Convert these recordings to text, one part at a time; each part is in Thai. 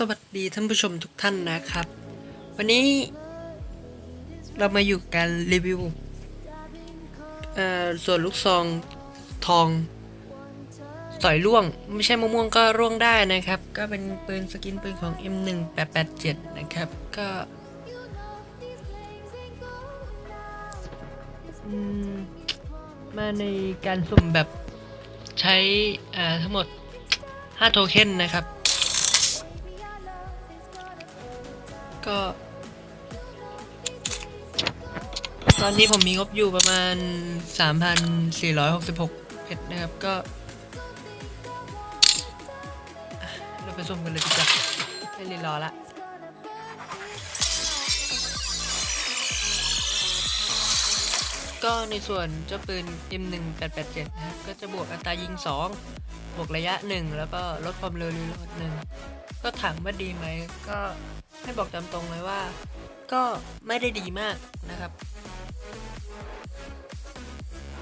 สวัสดีท่านผู้ชมทุกท่านนะครับ วันนี้เรามาอยู่กันรีวิวส่วนลูกซองทองสอยล่วง ไม่ใช่มะม่วงก็ร่วงได้นะครับ ก็เป็นปืนสกินปืนของ M1887 นะครับ ก็มาในการสุ่มแบบใช้ทั้งหมด 5 โทเค็นนะครับ ก็ ตอนนี้ผมมีงบอยู่ประมาณ 3,466เพชรนะครับก็ เราไปสุ่มกันเลยดีกว่าไม่รีรอละก็ในส่วนเจ้าปืน M1887 นะครับก็จะบวกอัตรายิง 2 บวกระยะ 1 แล้วก็ลดความเร็วรีโหลดหนึ่งก็ถามว่าดีไหมก็ ให้บอกตามตรงเลยว่า ก็ไม่ได้ดีมากนะครับ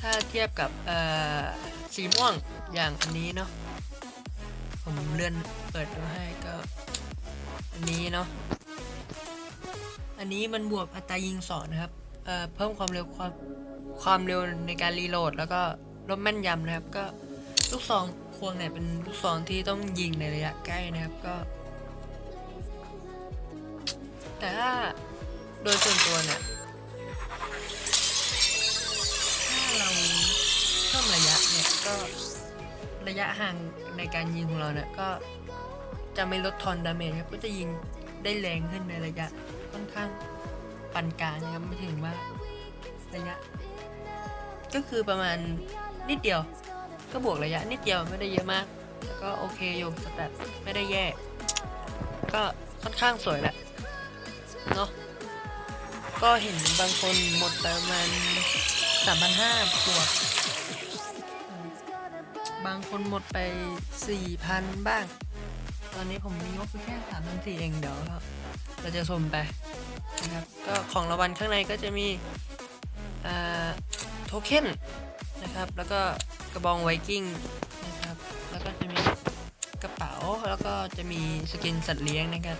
ถ้าเทียบกับสีม่วงอย่างอันนี้เนาะผมเลื่อนเปิดดูให้ก็ อันนี้เนาะอันนี้มันบวกอัตรายิงสอนะครับเเพิ่มความเร็วความความเร็วในการรีโหลด แล้วก็ลดแม่นยำนะครับ ก็ลูกซองควงเนี่ยเป็นลูกซองที่ต้องยิงในระยะใกล้นะครับ ก็ แต่ถ้าโดยส่วนตัวเนี่ย ถ้าเราเพิ่มระยะเนี่ยก็ระยะห่างในการยิงของเราเนี่ยก็จะไม่ลดทอนดาเมจครับก็จะยิงได้แรงขึ้นในระยะค่อนข้างปานกลางนะครับไม่ถึงว่าระยะ ก็คือประมาณนิดเดียว ก็บวกระยะนิดเดียวไม่ได้เยอะมาก แล้วก็โอเคอยู่สแตทไม่ได้แย่ ก็ค่อนข้างสวยแหละ เนาะก็เห็นบางคนหมดไปประมาณสามพันห้าบวกอืมบางคนหมดไปสี่พันบ้าง ตอนนี้ผมมีงบเพียงแค่สามพันสี่เองเดี๋ยวเราจะส่มไปนะครับก็ของรางวัลข้างในก็จะมีโทเค็นนะครับ แล้วก็กระบองไวกิ้งนะครับ แล้วก็จะมีกระเป๋า แล้วก็จะมีสกินสัตว์เลี้ยงนะครับ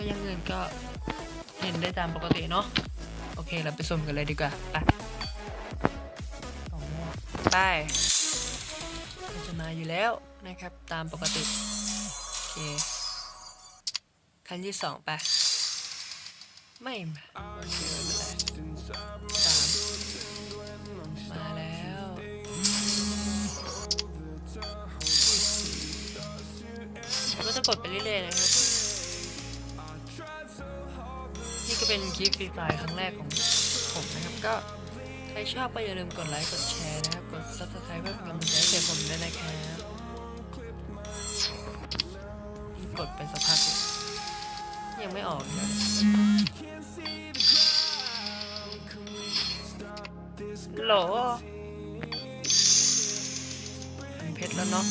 ก็อยังเงินก็เห็นได้ตามปกติเนาะโอเคเราไปสุ่มกันเลยดีกว่าไปไปมันจะมาอยู่แล้วนะครับตามปกติโอเคคันที่สองไปไม่มาโอเคไม่เป็นไรสามมาแล้วก็จะกดไปเรื่อยๆนะครับ เป็นคลิปฟรีไฟล์ครั้งแรกของผมนะครับ ก็ใครชอบก็อย่าลืมกดไลค์ กดแชร์นะครับ กด subscribe เพื่อเป็นกำลังใจให้ผมด้วยนะครับกดไปสักพักยังไม่ออกเลยโหลเพชรแล้วเนาะ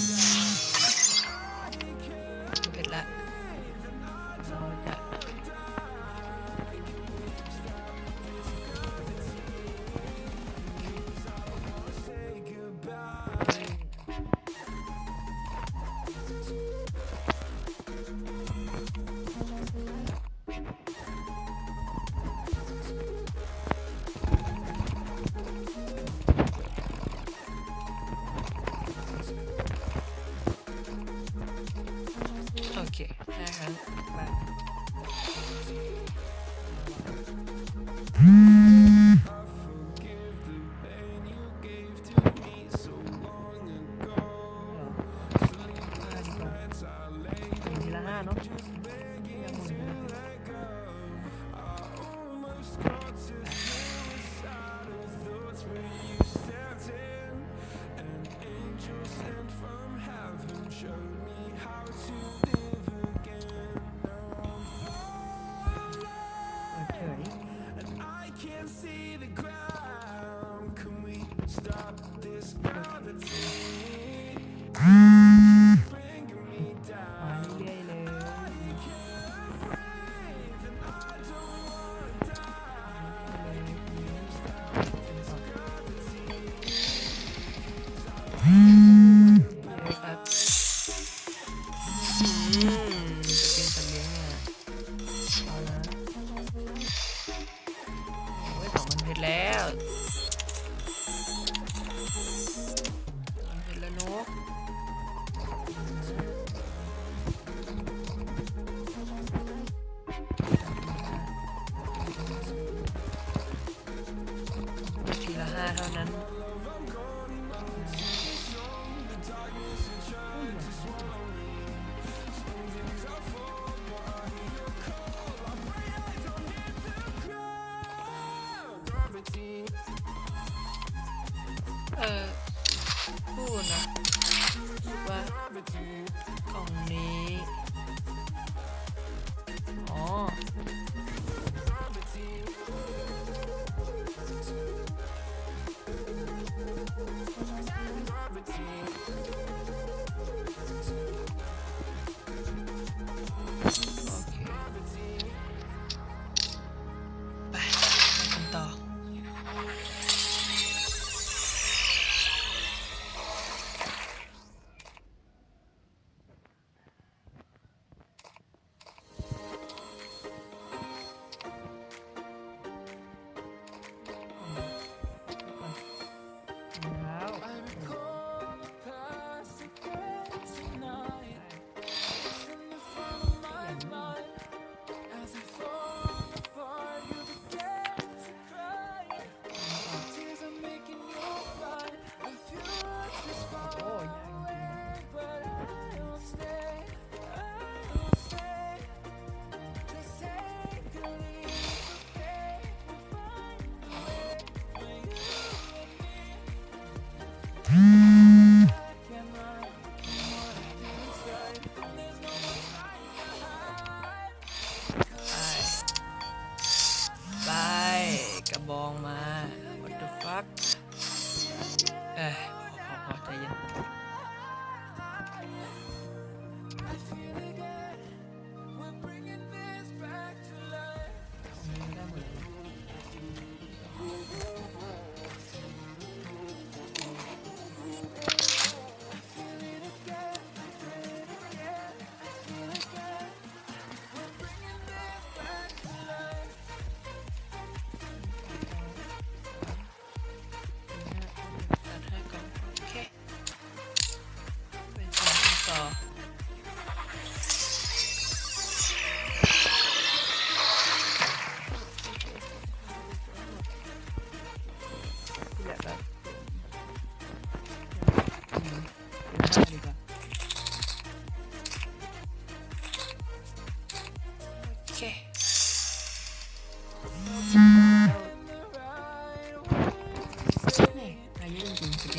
นี่อายุจริง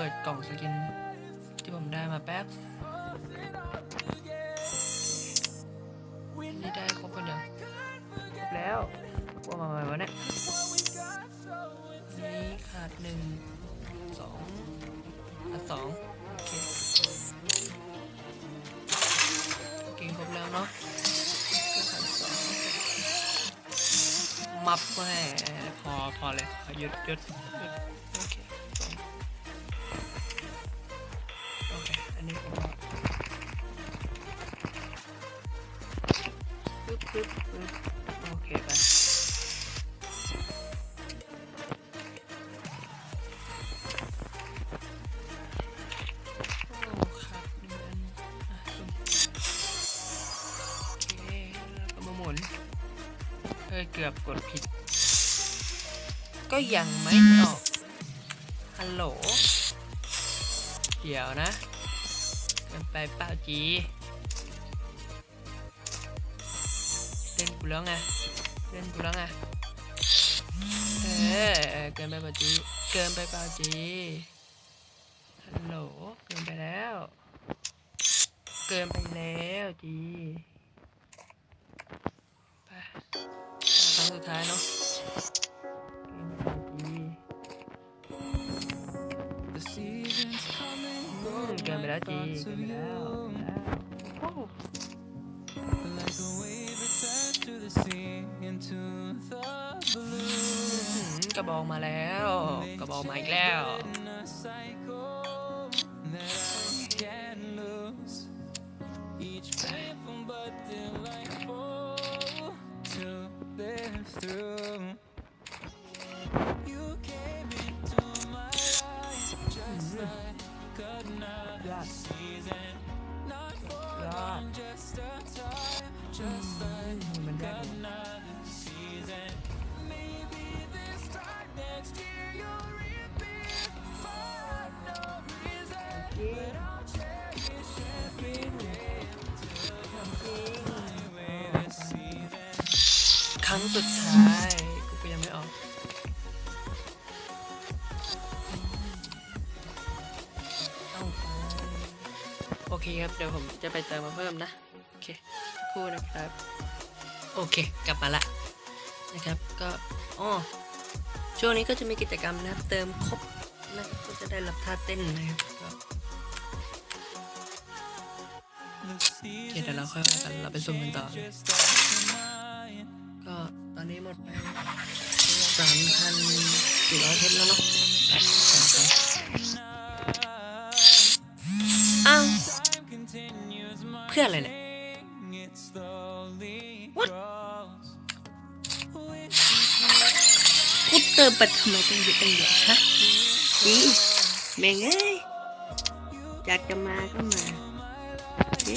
ปิดกล่องสกิน ที่ผมได้มาแป๊บนี่ได้ครบกันยังครบแล้วว่ามาใหม่วะเนี่ยนี่ขาดหนึ่งสองขาดสองโอเคกินครบแล้วเนาะก็ขาดสองมับแม่พอพอเลยพอหยุดหยุดหยุดโอเค เอ้ยเกือบกดผิด ก็ยังไม่ออก ฮัลโหล เดี๋ยวนะมันไปเปล่าจีเล่นกูแล้วไงเล่นกูแล้วไงเออเออเกินไปเปล่าจีเกินไปเปล่าจีฮัลโหลเกินไปแล้ว เกินไปแล้วจี สุดท้ายเนาะเกินไปแล้วจีอืมเกินไปแล้วจีเกินไปแล้วโอ้โห Like a wave returns to the sea into the blue. อื้อหือกระบองมาแล้ว กระบองมาอีกแล้ว รั้งสุดท้าย กูก็ยังไม่ออก เอาไป โอเคครับ เดี๋ยวผมจะไปเติมมาเพิ่มนะ โอเคคู่นะครับ โอเค กลับมาละนะครับ ก็อ๋อช่วงนี้ก็จะมีกิจกรรมนะครับ เติมครบนะก็จะได้รับท่าเต้นนะครับโอเคเดี๋ยวเราค่อยว่ากันเราไปซุ่มกันต่อ อนนี้หมดไปสามพันสี่ร้อยเพชรแล้วเนาะอ้าวเพื่ออะไรเนี่ย it slowly What? กูเติมไปทำไมตั้งเยอะตั้งเยอะฮะดีแม่งเอ้ยอยากจะมาก็มาดิ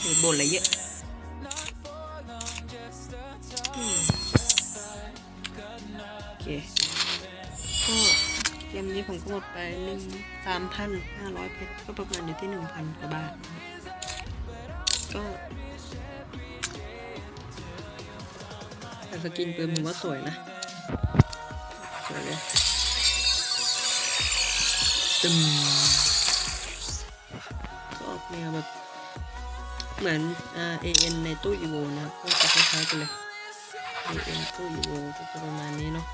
เฮ้ยบ่นอะไรเยอะ มนี้ผมก็หมดไปหนึ่งสามพันห้าร้อยเพชรก็ประมาณอยู่ที่หนึ่งพันกว่าบาท ก็แต่สกินปืนผมว่าสวยนะ สวยเลยตึมก็ออกแนวแบบ เหมือนเอ่า AN ในตู้อีโวนะครับก็จะคล้ายๆกันเลย AN ตู้อีโวก็จะประมาณนี้เนาะ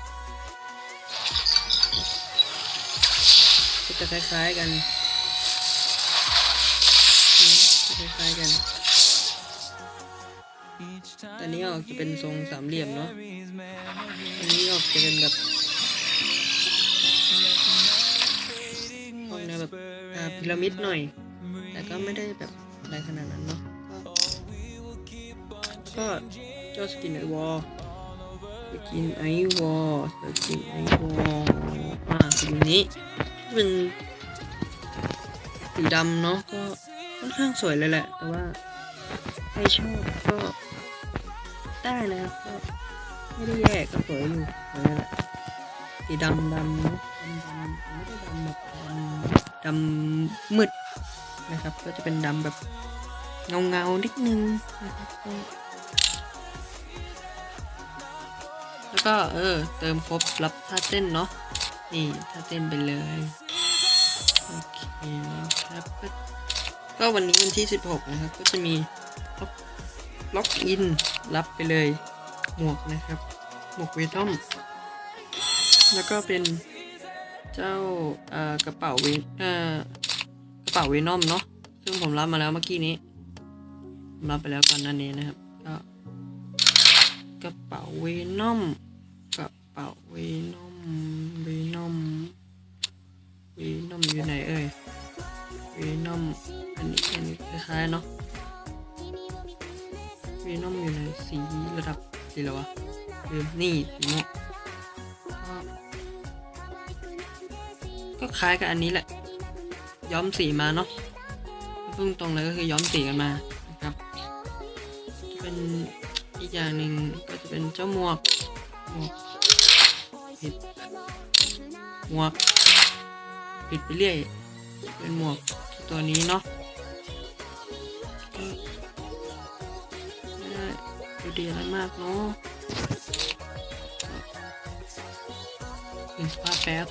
จะคล้ายๆกันจะคล้ายๆกันแต่นี้ออกจะเป็นทรงสามเหลี่ยมเนาะอันนี้ออกจะเป็นแบบออกแนวแบบอ่าพีระมิดหน่อย แต่ก็ไม่ได้แบบอะไรขนาดนั้นเนาะ ก็เจ้าสกินไอวอลสกินไอวอลสกินไอวอลอ่าสีนี้ เป็นสีดำเนาะก็ค่อนข้างสวยเลยแหละ แต่ว่าใครชอบก็ได้นะครับก็ไม่ได้แย่ก็สวยอยู่สวยเลยแหละสีดำดำเนาะดำดำไม่ได้ดำแบบดำดำมืดนะครับ ก็จะเป็นดำแบบเงาเงาๆนิดนึงนะครับก็แล้วก็เออ เติมครบรับท่าเต้นเนาะ นี่ท่าเต้นไปเลย โอเคนะครับ ก็วันนี้วันที่ 16 นะครับ ก็จะมีล็อกล็อกอินรับไปเลย หมวกนะครับ หมวกเวทอมแล้วก็เป็นเจ้าเอ่อกระเป๋าเวเอ่อกระเป๋าเวนอมเนาะซึ่งผมรับมาแล้วเมื่อกี้นี้ผมรับไปแล้วก่อนหน้านี้นะครับก็กระเป๋าเวนอมกระเป๋าเวนอม วนอมเวนอมอยู่ไหนเอ่ยเวนอมอันนี้อันนี้คล้ายๆเนาะเวนอมอยู่ไหนสีระดับสีอะไรวะลืมนี่สีม่วงก็ก็คล้ายกับอันนี้แหละ ย้อมสีมาเนาะพุ่งตรงเลยก็คือย้อมสีกันมานะครับจะเป็นอีกอย่างหนึ่งก็จะเป็นเจ้าหมวกหมวก หมวกผิดไปเรื่อย เป็นหมวกตัวนี้เนาะไม่ได้ดูดีอะไรมากเนาะถึงสภาพแป๊บบ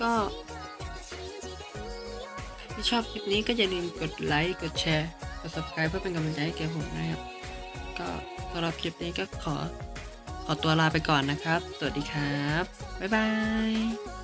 ก็ถ้าชอบคลิปนี้ก็อย่าลืมกดไลค์ กดแชร์ กด subscribe เพื่อเป็นกำลังใจให้แก่ผมนะครับ ก็สำหรับคลิปนี้ก็ขอ ขอตัวลาไปก่อนนะครับ สวัสดีครับ บ๊ายบาย